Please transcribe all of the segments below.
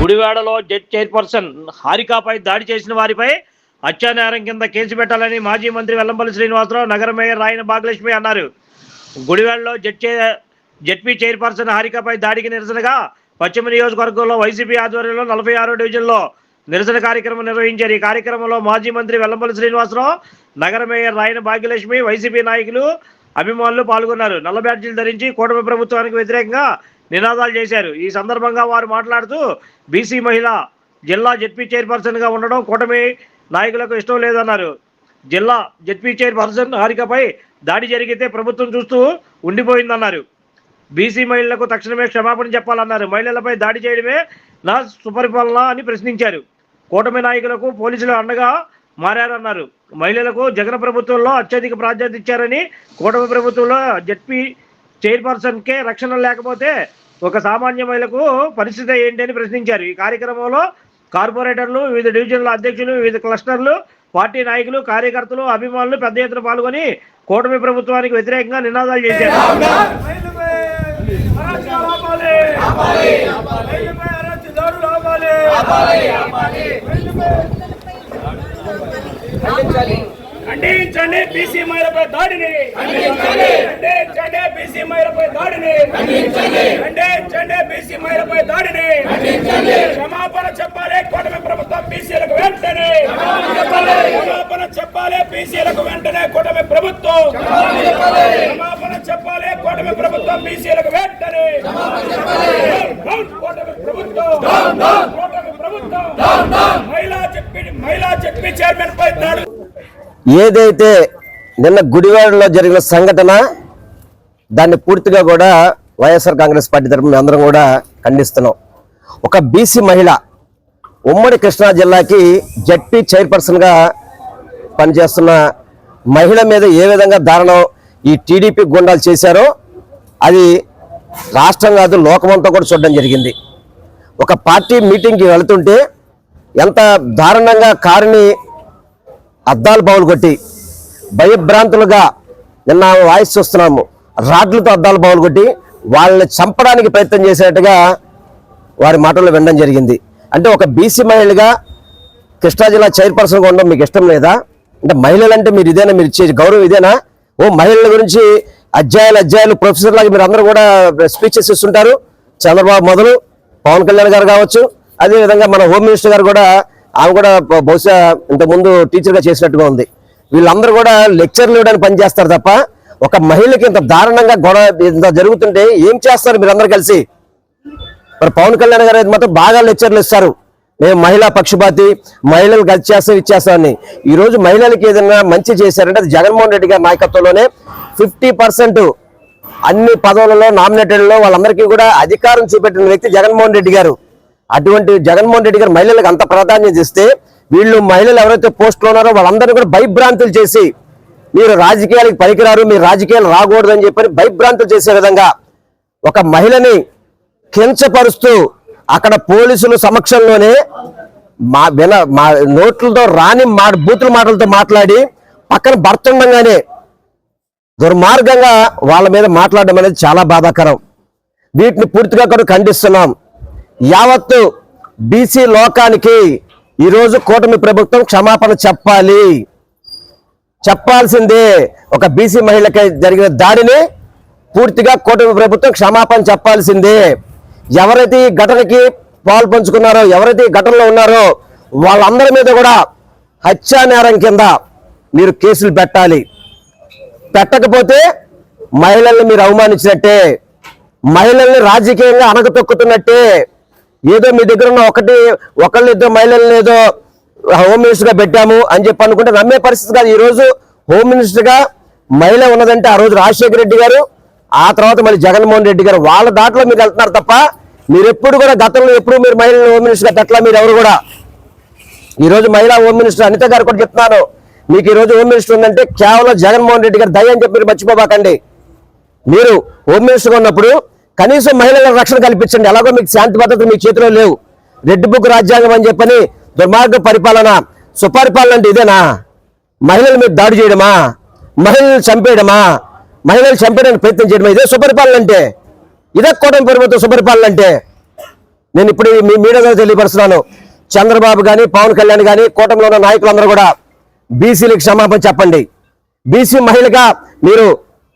గుడివాడలో Z chairperson హారికాపై దాడి చేసిన వారిపై హత్యానేరం కింద కేసు పెట్టాలని మాజీ మంత్రి వెల్లంపల్లి శ్రీనివాసరావు నగర మేయర్ రాయన భాగ్యలక్ష్మి అన్నారు. గుడివాడలో జడ్ చే జడ్పీ చైర్పర్సన్ హారికాపై దాడికి నిరసనగా పశ్చిమ నియోజకవర్గంలో వైసీపీ ఆధ్వర్యంలో నలభై ఆరో డివిజన్లో నిరసన కార్యక్రమం నిర్వహించారు. ఈ కార్యక్రమంలో మాజీ మంత్రి వెల్లంపల్లి శ్రీనివాసరావు నగర మేయర్ రాయన భాగ్యలక్ష్మి వైసీపీ నాయకులు అభిమానులు పాల్గొన్నారు. నల్ల బ్యాడ్జీలు ధరించి కూటమి ప్రభుత్వానికి వ్యతిరేకంగా నినాదాలు చేశారు. ఈ సందర్భంగా వారు మాట్లాడుతూ బీసీ మహిళ జిల్లా జడ్పీ చైర్పర్సన్గా ఉండడం కూటమి నాయకులకు ఇష్టం లేదన్నారు. జిల్లా జడ్పీ చైర్పర్సన్ హారికపై దాడి జరిగితే ప్రభుత్వం చూస్తూ ఉండిపోయిందన్నారు. బీసీ మహిళలకు తక్షణమే క్షమాపణ చెప్పాలన్నారు. మహిళలపై దాడి చేయడమే నా సుపరిపాలన అని ప్రశ్నించారు. కూటమి నాయకులకు పోలీసులు అండగా మారారన్నారు. మహిళలకు జగన్ ప్రభుత్వంలో అత్యధిక ప్రాధాన్యత ఇచ్చారని కూటమి ప్రభుత్వంలో జడ్పీ చైర్పర్సన్కే రక్షణ లేకపోతే ఒక సామాన్య మహిళకు పరిస్థితి ఏంటి అని ప్రశ్నించారు. ఈ కార్యక్రమంలో కార్పొరేటర్లు వివిధ డివిజన్ల అధ్యక్షులు వివిధ క్లస్టర్లు పార్టీ నాయకులు కార్యకర్తలు అభిమానులు పెద్ద ఎత్తున పాల్గొని కూటమి ప్రభుత్వానికి వ్యతిరేకంగా నినాదాలు చేశారు. ఖండించండి. బీసీ మహిళపై దాడిని. ఖండించండి బీసీ మహిళపై దాడిని ఖండించండి బీసీ మహిళపై దాడిని క్షమాపణ చెప్పాలి కూటమి ప్రభుత్వం బీసీలకు వెంటనే క్షమాపణ చెప్పాలి బీసీలకు వెంటనే కూటమి ప్రభుత్వం. క్షమాపణ చెప్పాలి. కూటమి ప్రభుత్వం బీసీలకు వెంటనే. కూటమి ప్రభుత్వం. కూటమి ప్రభుత్వం. మహిళా చెప్పి మహిళా చెప్పి చైర్మన్ పై దాడి. ఏదైతే నిన్న గుడివాడలో జరిగిన సంఘటన దాన్ని పూర్తిగా కూడా వైఎస్ఆర్ కాంగ్రెస్ పార్టీ తరఫున అందరం కూడా ఖండిస్తున్నాం. ఒక బీసీ మహిళ ఉమ్మడి కృష్ణా జిల్లాకి జడ్పీ చైర్పర్సన్గా పనిచేస్తున్న మహిళ మీద ఏ విధంగా దారుణం ఈ టీడీపీ గుండాలు చేశారో అది రాష్ట్రం కాదు లోకమంతా కూడా చూడడం జరిగింది. ఒక పార్టీ మీటింగ్కి వెళుతుంటే ఎంత దారుణంగా కారుని అద్దాలు బావులు కొట్టి భయభ్రాంతులుగా నిన్న వాయిస్ చూస్తున్నాము రాడ్లతో అద్దాలు బావులు కొట్టి వాళ్ళని చంపడానికి ప్రయత్నం చేసేట్టుగా వారి మాటలు వినడం జరిగింది. అంటే ఒక బీసీ మహిళగా కృష్ణా జిల్లా చైర్పర్సన్గా ఉండడం మీకు ఇష్టం లేదా? అంటే మహిళలంటే మీరు ఇదేనా? మీరు ఇచ్చే గౌరవం ఇదేనా? ఓ మహిళల గురించి అధ్యాయులు అధ్యాయులు ప్రొఫెసర్ లాగా మీరు అందరూ కూడా స్పీచెస్ ఇస్తుంటారు. చంద్రబాబు మొదలు పవన్ కళ్యాణ్ గారు కావచ్చు. అదేవిధంగా మన హోమ్ మినిస్టర్ గారు కూడా ఆమె కూడా బహుశా ఇంతకుముందు టీచర్గా చేసినట్టుగా ఉంది. వీళ్ళందరూ కూడా లెక్చర్లు ఇవ్వడానికి పనిచేస్తారు తప్ప ఒక మహిళకి ఇంత దారుణంగా గొడవ ఇంత జరుగుతుంటే ఏం చేస్తారు మీరందరూ కలిసి? మరి పవన్ కళ్యాణ్ గారు అయితే మాత్రం బాగా లెక్చర్లు ఇస్తారు. మేము మహిళా పక్షపాతి మహిళలు గది చేస్తాం ఇచ్చేస్తామని ఈరోజు మహిళలకి ఏదైనా మంచి చేశారంటే అది జగన్మోహన్ రెడ్డి గారి నాయకత్వంలోనే ఫిఫ్టీ పర్సెంట్ అన్ని పదవులలో నామినేటెడ్లో వాళ్ళందరికీ కూడా అధికారం చూపెట్టిన వ్యక్తి జగన్మోహన్ రెడ్డి గారు. అటువంటి జగన్మోహన్ రెడ్డి గారు మహిళలకు అంత ప్రాధాన్యత ఇస్తే వీళ్ళు మహిళలు ఎవరైతే పోస్టులో ఉన్నారో వాళ్ళందరినీ కూడా భయభ్రాంతులు చేసి మీరు రాజకీయాలకు పనికిరారు మీరు రాజకీయాలు రాకూడదు అని చెప్పని భయభ్రాంతులు చేసే విధంగా ఒక మహిళని కించపరుస్తూ అక్కడ పోలీసుల సమక్షంలోనే మా విన మా నోట్లతో రాని మా బూతుల మాటలతో మాట్లాడి పక్కన భర్త ఉండగానే దుర్మార్గంగా వాళ్ళ మీద మాట్లాడడం అనేది చాలా బాధాకరం. వీటిని పూర్తిగా కూడా ఖండిస్తున్నాం. యావత్తు బీసీ లోకానికి ఈరోజు కూటమి ప్రభుత్వం క్షమాపణ చెప్పాలి. చెప్పాల్సిందే ఒక బీసీ మహిళకి జరిగిన దాడిని పూర్తిగా కూటమి ప్రభుత్వం క్షమాపణ చెప్పాల్సిందే. ఎవరైతే ఈ ఘటనకి పాలు పంచుకున్నారో ఎవరైతే ఈ ఘటనలో ఉన్నారో వాళ్ళందరి మీద కూడా హత్యా నేరం కింద మీరు కేసులు పెట్టాలి. పెట్టకపోతే మహిళల్ని మీరు అవమానించినట్టే మహిళల్ని రాజకీయంగా అణగతొక్కుతున్నట్టే ఏదో మీ దగ్గర ఉన్న ఒకటి ఒకళ్ళు ఇద్దరు మహిళల్ని ఏదో హోమ్ మినిస్టర్గా పెట్టాము అని చెప్పి అనుకుంటే నమ్మే పరిస్థితి కాదు. ఈరోజు హోమ్ మినిస్టర్గా మహిళ ఉన్నదంటే ఆ రోజు రాజశేఖర రెడ్డి గారు ఆ తర్వాత మళ్ళీ జగన్మోహన్ రెడ్డి గారు వాళ్ళ దాంట్లో మీరు వెళ్తున్నారు తప్ప మీరు ఎప్పుడు కూడా గతంలో ఎప్పుడు మీరు మహిళలు హోమ్ మినిస్టర్గా మీరు ఎవరు కూడా. ఈరోజు మహిళా హోమ్ మినిస్టర్ అనిత గారు కూడా చెప్తున్నాను మీకు ఈ రోజు హోమ్ మినిస్టర్ ఉందంటే కేవలం జగన్మోహన్ రెడ్డి గారు దయ అని చెప్పి మీరు మర్చిపోబాకండి. మీరు హోమ్ మినిస్టర్ ఉన్నప్పుడు కనీసం మహిళలకు రక్షణ కల్పించండి. ఎలాగో మీకు శాంతి భద్రతలు మీ చేతిలో లేవు. రెడ్ బుక్ రాజ్యాంగం అని చెప్పని దుర్మార్గ పరిపాలన సుపరిపాలన అంటే ఇదేనా? మహిళల మీద దాడి చేయడమా? మహిళలు చంపేయడమా? మహిళలు చంపేయడానికి ప్రయత్నం చేయడమా ఇదే సుపరిపాలన అంటే. ఇదే కూటమి ప్రభుత్వం సుపరిపాలన అంటే. నేను ఇప్పుడు మీ మీడియా ద్వారా తెలియపరుస్తున్నాను. చంద్రబాబు కానీ పవన్ కళ్యాణ్ కానీ కూటమిలో ఉన్న నాయకులందరూ కూడా బీసీలకు క్షమాపణ చెప్పండి. బీసీ మహిళగా మీరు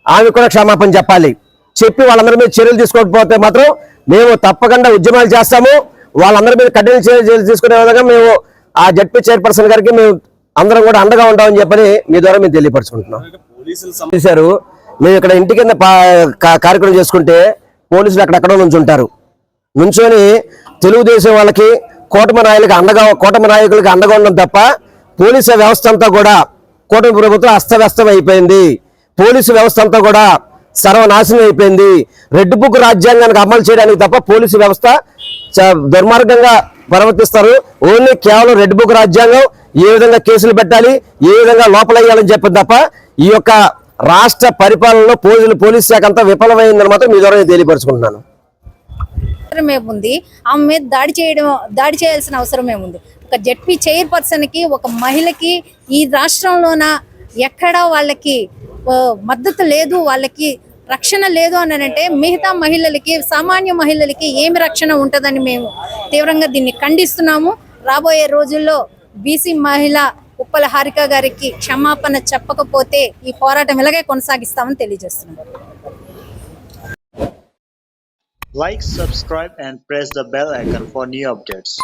ఆమె కూడా క్షమాపణ చెప్పాలి. చెప్పి వాళ్ళందరి మీద చర్యలు తీసుకోకపోతే మాత్రం మేము తప్పకుండా ఉద్యమాలు చేస్తాము. వాళ్ళందరి మీద కఠిన చర్యలు తీసుకునే విధంగా మేము ఆ జడ్పీ చైర్పర్సన్ గారికి మేము అందరం కూడా అండగా ఉంటామని చెప్పని మీ ద్వారా మేము తెలియపరచుకుంటున్నాం. చేశారు. మేము ఇక్కడ ఇంటి కింద పా- కా- కార్యక్రమం చేసుకుంటే పోలీసులు అక్కడక్కడ నుంచుంటారు. నుంచొని తెలుగుదేశం వాళ్ళకి కూటమి నాయకులకి అండగా కూటమి నాయకులకి అండగా ఉండడం తప్ప పోలీసు వ్యవస్థ అంతా కూడా కూటమి ప్రభుత్వం అస్తవ్యస్తం అయిపోయింది. పోలీసు వ్యవస్థ అంతా కూడా సర్వనాశనం అయిపోయింది. రెడ్ బుక్ రాజ్యాంగానికి అమలు చేయడానికి తప్ప పోలీసు వ్యవస్థ చ- దుర్మార్గంగా ప్రవర్తిస్తారు. ఓన్లీ కేవలం రెడ్ బుక్ రాజ్యాంగం ఏ విధంగా కేసులు పెట్టాలి ఏ విధంగా లోపలయ్యాలని చెప్పి తప్ప ఈ యొక్క రాష్ట్ర పరిపాలనలో పోలీసులు పోలీస్ శాఖ అంతా విఫలమైందని మాత్రం మీ ద్వారా తెలియపరుచుకుంటున్నాను. అవసరం ఏముంది ఆమె మీద దాడి చేయడం దాడి చేయాల్సిన అవసరం ఏముంది ఒక జెడ్పీ చైర్పర్సన్కి ఒక మహిళకి ఈ రాష్ట్రంలోన ఎక్కడా వాళ్ళకి మద్దతు లేదు వాళ్ళకి రక్షణ లేదు అని అంటే మిగతా మహిళలకి సామాన్య మహిళలకి ఏమి రక్షణ ఉంటుందని మేము తీవ్రంగా దీన్ని ఖండిస్తున్నాము. రాబోయే రోజుల్లో బీసీ మహిళ ముప్పల హారిక గారికి క్షమాపణ చెప్పకపోతే ఈ పోరాటం ఇలాగే కొనసాగిస్తామని తెలియజేస్తున్నారు like subscribe and press the bell icon for new updates